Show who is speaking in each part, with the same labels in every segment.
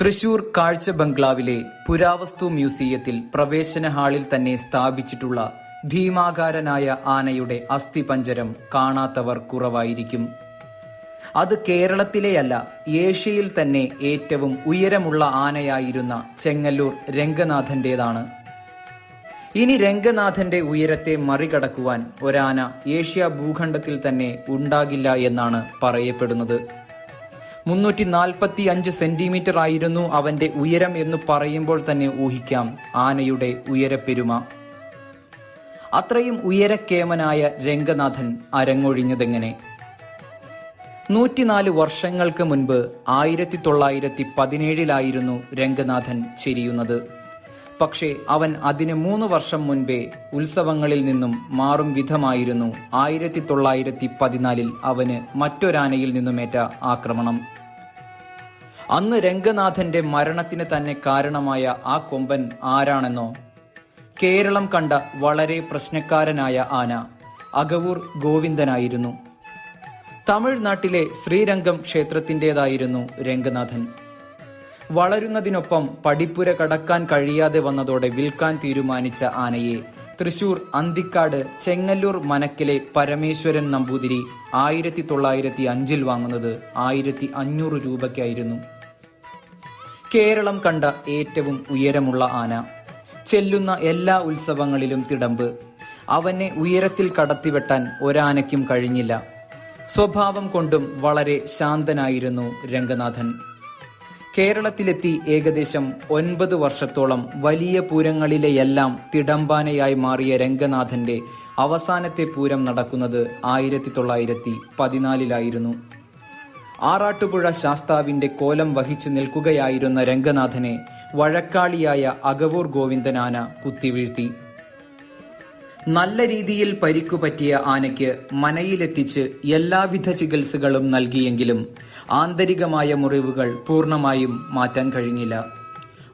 Speaker 1: തൃശൂർ കാഴ്ച ബംഗ്ലാവിലെ പുരാവസ്തു മ്യൂസിയത്തിൽ പ്രവേശന ഹാളിൽ തന്നെ സ്ഥാപിച്ചിട്ടുള്ള ഭീമാകാരനായ ആനയുടെ അസ്ഥിപഞ്ജരം കാണാത്തവർ കുറവായിരിക്കും. അത് കേരളത്തിലെയല്ല ഏഷ്യയിൽ തന്നെ ഏറ്റവും ഉയരമുള്ള ആനയായിരുന്ന ചെങ്ങല്ലൂർ രംഗനാഥന്റേതാണ്. ഇനി രംഗനാഥന്റെ ഉയരത്തെ മറികടക്കുവാൻ ഒരാന ഏഷ്യ ഭൂഖണ്ഡത്തിൽ തന്നെ ഉണ്ടാകില്ല എന്നാണ് പറയപ്പെടുന്നത്. മുന്നൂറ്റി നാൽപ്പത്തി അഞ്ച് സെന്റിമീറ്റർ ആയിരുന്നു അവന്റെ ഉയരം എന്ന് പറയുമ്പോൾ തന്നെ ഊഹിക്കാം. ആനയുടെ ഉയരപ്പെരുമ അത്രയും ഉയരക്കേമനായ രംഗനാഥൻ അരങ്ങൊഴിഞ്ഞതെങ്ങനെ? നൂറ്റിനാല് വർഷങ്ങൾക്ക് മുൻപ് ആയിരത്തി തൊള്ളായിരത്തി പതിനേഴിലായിരുന്നു രംഗനാഥൻ ചെരിയുന്നത്. പക്ഷേ അവൻ അതിന് മൂന്ന് വർഷം മുൻപേ ഉത്സവങ്ങളിൽ നിന്നും മാറും വിധമായിരുന്നു. ആയിരത്തി തൊള്ളായിരത്തി പതിനാലിൽ അവന് മറ്റൊരാനയിൽ നിന്നുമേറ്റ ആക്രമണം. അന്ന് രംഗനാഥന്റെ മരണത്തിന് തന്നെ കാരണമായ ആ കൊമ്പൻ ആരാണെന്നോ? കേരളം കണ്ട വളരെ പ്രശ്നക്കാരനായ ആന അഗവൂർ ഗോവിന്ദനായിരുന്നു. തമിഴ്നാട്ടിലെ ശ്രീരംഗം ക്ഷേത്രത്തിന്റെതായിരുന്നു രംഗനാഥൻ. വളരുന്നതിനൊപ്പം പടിപ്പുര കടക്കാൻ കഴിയാതെ വന്നതോടെ വിൽക്കാൻ തീരുമാനിച്ച ആനയെ തൃശൂർ അന്തിക്കാട് ചെങ്ങല്ലൂർ മനക്കിലെ പരമേശ്വരൻ നമ്പൂതിരി ആയിരത്തി തൊള്ളായിരത്തി അഞ്ചിൽ വാങ്ങുന്നത് ആയിരത്തി അഞ്ഞൂറ് രൂപയ്ക്കായിരുന്നു. കേരളം കണ്ട ഏറ്റവും ഉയരമുള്ള ആന. ചെല്ലുന്ന എല്ലാ ഉത്സവങ്ങളിലും തിടമ്പ്. അവനെ ഉയരത്തിൽ കടത്തിവെട്ടാൻ ഒരാനയ്ക്കും കഴിഞ്ഞില്ല. സ്വഭാവം കൊണ്ടും വളരെ ശാന്തനായിരുന്നു രംഗനാഥൻ. കേരളത്തിലെത്തി ഏകദേശം ഒൻപത് വർഷത്തോളം വലിയ പൂരങ്ങളിലെയെല്ലാം തിടമ്പാനയായി മാറിയ രംഗനാഥന്റെ അവസാനത്തെ പൂരം നടക്കുന്നത് ആയിരത്തി തൊള്ളായിരത്തി പതിനാലിലായിരുന്നു. ആറാട്ടുപുഴ ശാസ്താവിന്റെ കോലം വഹിച്ചു നിൽക്കുകയായിരുന്ന രംഗനാഥനെ വഴക്കാളിയായ അഗവൂർ ഗോവിന്ദനാന കുത്തിവീഴ്ത്തി. നല്ല രീതിയിൽ പരിക്കു പറ്റിയ ആനയ്ക്ക് മനയിലെത്തിച്ച് എല്ലാവിധ ചികിത്സകളും നൽകിയെങ്കിലും ആന്തരികമായ മുറിവുകൾ പൂർണമായും മാറ്റാൻ കഴിഞ്ഞില്ല.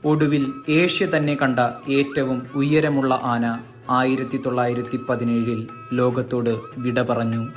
Speaker 1: ഒടുവിൽ ഏഷ്യ തന്നെ കണ്ട ഏറ്റവും ഉയരമുള്ള ആന ആയിരത്തി തൊള്ളായിരത്തി പതിനേഴിൽ ലോകത്തോട് വിട പറഞ്ഞു.